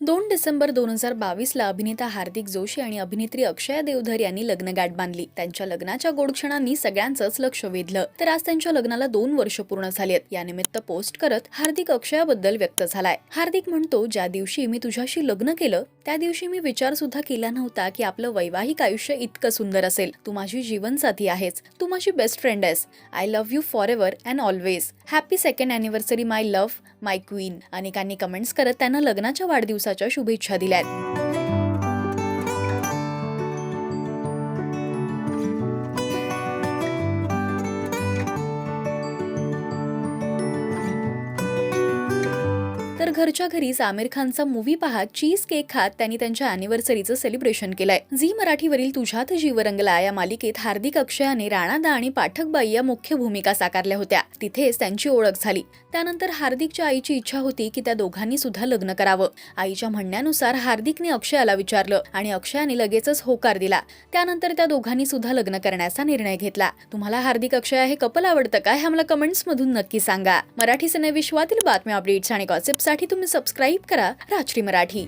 दोन डिसेंबर दोन हजार बावीसला अभिनेता हार्दिक जोशी आणि अभिनेत्री अक्षया देवधर यांनी लग्नगाठ बांधली. त्यांच्या लग्नाच्या गोडक्षणांनी सगळ्यांचंच लक्ष वेधलं. तर आज त्यांच्या लग्नाला दोन वर्ष पूर्ण झालेत यानिमित्त पोस्ट करत हार्दिक अक्षयाबद्दल व्यक्त झालाय. हार्दिक म्हणतो ज्या दिवशी मी तुझ्याशी लग्न केलं त्या दिवशी मी विचार सुद्धा केला नव्हता की आपलं वैवाहिक आयुष्य इतकं सुंदर असेल. तू माझी जीवनसाथी आहेस. तू माझी बेस्ट फ्रेंड आहेस. I love you forever and always happy second anniversary my love my queen अनेकांनी कमेंट्स करत त्यांना लग्नाच्या वाढदिवसाच्या शुभेच्छा दिल्यात. तर घरच्या घरीच आमिर खानचा मूवी पाहत चीज केक खात त्यांनी त्यांच्या अॅनिव्हर्सरीचं सेलिब्रेशन केलंय. झी मराठीवरील तुझ्यात जीव रंगला या मालिकेत हार्दिक अक्षयाने राणादा आणि पाठकबाई या मुख्य भूमिका साकारल्या होत्या. तिथेच त्यांची ओळख झाली. त्यानंतर हार्दिकच्या आईची इच्छा होती की त्या दोघांनी सुद्धा लग्न करावं. आईच्या म्हणण्यानुसार हार्दिकने अक्षयाला विचारलं आणि अक्षयाने लगेचच होकार दिला. त्यानंतर त्या दोघांनी सुद्धा लग्न करण्याचा निर्णय घेतला. तुम्हाला हार्दिक अक्षया हे कपल आवडतं का? हे आम्हाला कमेंट्स मधून नक्की सांगा. मराठी सिनेविश्वातील बातम्या अपडेट्स आणि गॉसिपसाठी तुम्ही सबस्क्राईब करा राजश्री मराठी.